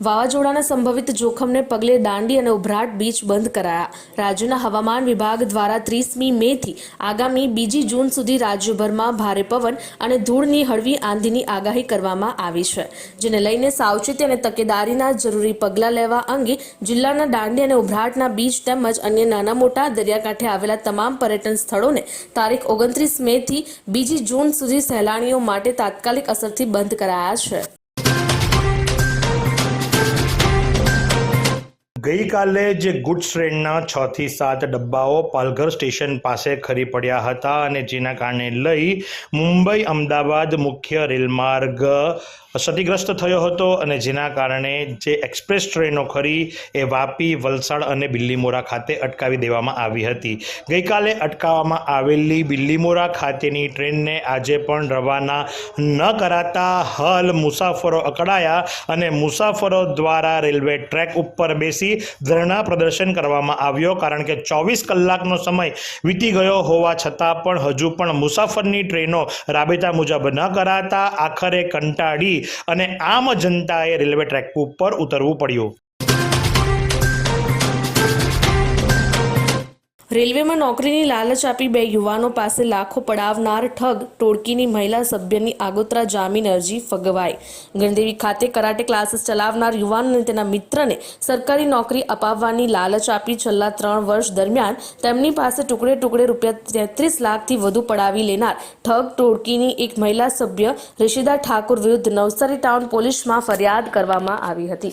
વાવાઝોડાના સંભવિત જોખમને પગલે દાંડી અને ઉભરાટ બીચ બંધ કરાયા. રાજ્યના હવામાન વિભાગ દ્વારા ત્રીસમી મેથી આગામી બીજી જૂન સુધી રાજ્યભરમાં ભારે પવન અને ધૂળની હળવી આંધીની આગાહી કરવામાં આવી છે, જેને લઈને સાવચેતી અને તકેદારીના જરૂરી પગલાં લેવા અંગે જિલ્લાના દાંડી અને ઉભરાટના બીચ તેમજ અન્ય નાના મોટા દરિયાકાંઠે આવેલા તમામ પર્યટન સ્થળોને તારીખ ઓગણત્રીસ મેથી બીજી જૂન સુધી સહેલાણીઓ માટે તાત્કાલિક અસરથી બંધ કરાયા છે. ગઈકાલે જે ગુડ્સ ટ્રેનના છ થી સાત ડબ્બાઓ પાલઘર સ્ટેશન પાસે ખરી પડ્યા હતા અને જેના કારણે લઈ મુંબઈ અમદાવાદ મુખ્ય રેલમાર્ગ ક્ષતિગ્રસ્ત થયો હતો અને જેના કારણે જે એક્સપ્રેસ ટ્રેનો ખરી એ વાપી, વલસાડ અને બિલ્લીમોરા ખાતે અટકાવી દેવામાં આવી હતી. ગઈકાલે અટકાવવામાં આવેલી બિલ્લીમોરા ખાતેની ટ્રેનને આજે પણ રવાના ન કરાતા હાલ મુસાફરો અકળાયા અને મુસાફરો દ્વારા રેલવે ટ્રેક ઉપર બેસી ધરણા પ્રદર્શન કરવામાં આવ્યો, કારણ કે ચોવીસ કલાકનો સમય વીતી ગયો હોવા છતાં પણ હજુ પણ મુસાફરની ટ્રેનો રાબેતા મુજબ ન કરાતા આખરે કંટાળી અને આમ જનતાએ રેલવે ટ્રેક ઉપર ઉતરવું પડ્યું. રેલવેમાં નોકરીની લાલચ આપી બે યુવાનો પાસે લાખો પડાવનાર ઠગ, ટોળકીની મહિલા સભ્યની આગોતરા જામીન અરજી ફગવાઈ. ગણદેવી ખાતે કરાટે ક્લાસીસ ચલાવનાર યુવાન અને તેના મિત્રને સરકારી નોકરી અપાવવાની લાલચ આપી છેલ્લા ત્રણ વર્ષ દરમિયાન તેમની પાસે ટુકડે ટુકડે રૂપિયા તેત્રીસ લાખથી વધુ પડાવી લેનાર ઠગ, ટોળકીની એક મહિલા સભ્ય રિષિદા ઠાકુર વિરુદ્ધ નવસારી ટાઉન પોલીસમાં ફરિયાદ કરવામાં આવી હતી.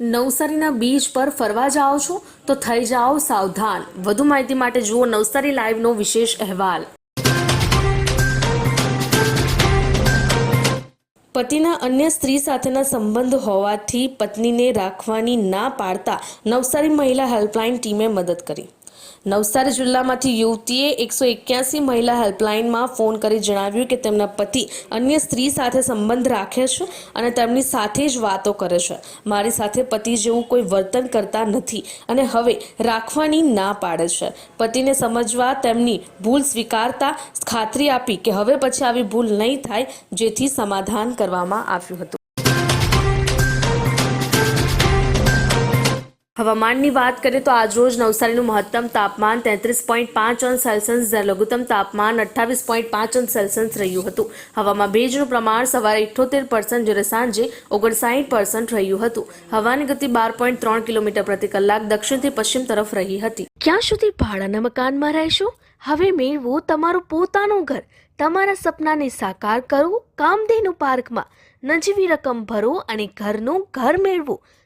નવસારીના બીચ પર ફરવા જાઓ છો તો થઈ જાઓ સાવધાન. વધુ માહિતી માટે જુઓ નવસારી લાઈવનો વિશેષ અહેવાલ. પતિના અન્ય સ્ત્રી સાથેના સંબંધ હોવાથી પત્નીને રાખવાની ના પાડતા નવસારી મહિલા હેલ્પલાઇન ટીમે મદદ કરી. નવસારી જિલ્લામાંથી યુવતીએ એકસો એક્યાસી મહિલા હેલ્પલાઇનમાં ફોન કરી જણાવ્યું કે તેમના પતિ અન્ય સ્ત્રી સાથે સંબંધ રાખે છે અને તેમની સાથે જ વાતો કરે છે. મારી સાથે પતિ જેવું કોઈ વર્તન કરતા નથી અને હવે રાખવાની ના પાડે છે. પતિને સમજવા તેમની ભૂલ સ્વીકારતા ખાતરી આપી કે હવે પછી આવી ભૂલ નહીં થાય, જેથી સમાધાન કરવામાં આવ્યું હતું. હવામાનની વાત કરીએ તો આજરોજ નવસારીનું મહત્તમ તાપમાન તેત્રીસ પોઈન્ટ પાંચ અંશ સેલ્સિયસ, જ્યારે લઘુત્તમ તાપમાન અઠ્ઠાવીસ પોઈન્ટ પાંચ અંશ સેલ્સિયસ રહ્યું હતું. હવામાં ભેજનું પ્રમાણ સવારે ઇઠ્ઠોતેર પર્સન્ટ જ્યારે સાંજે ઓગણસાઠ પર્સન્ટ રહ્યું હતું. હવાની ગતિ બાર પોઈન્ટ ત્રણ કિલોમીટર પ્રતિ કલાક દક્ષિણથી પશ્ચિમ તરફ રહી હતી. ક્યાં સુધી ભાડાના મકાનમાં રહેશો? હવે મેળવો તમારું પોતાનું ઘર. તમારા સપનાને સાકાર કરો. કામધેનુ પાર્કમાં નજીવી રકમ ભરો અને ઘરનું ઘર મેળવો.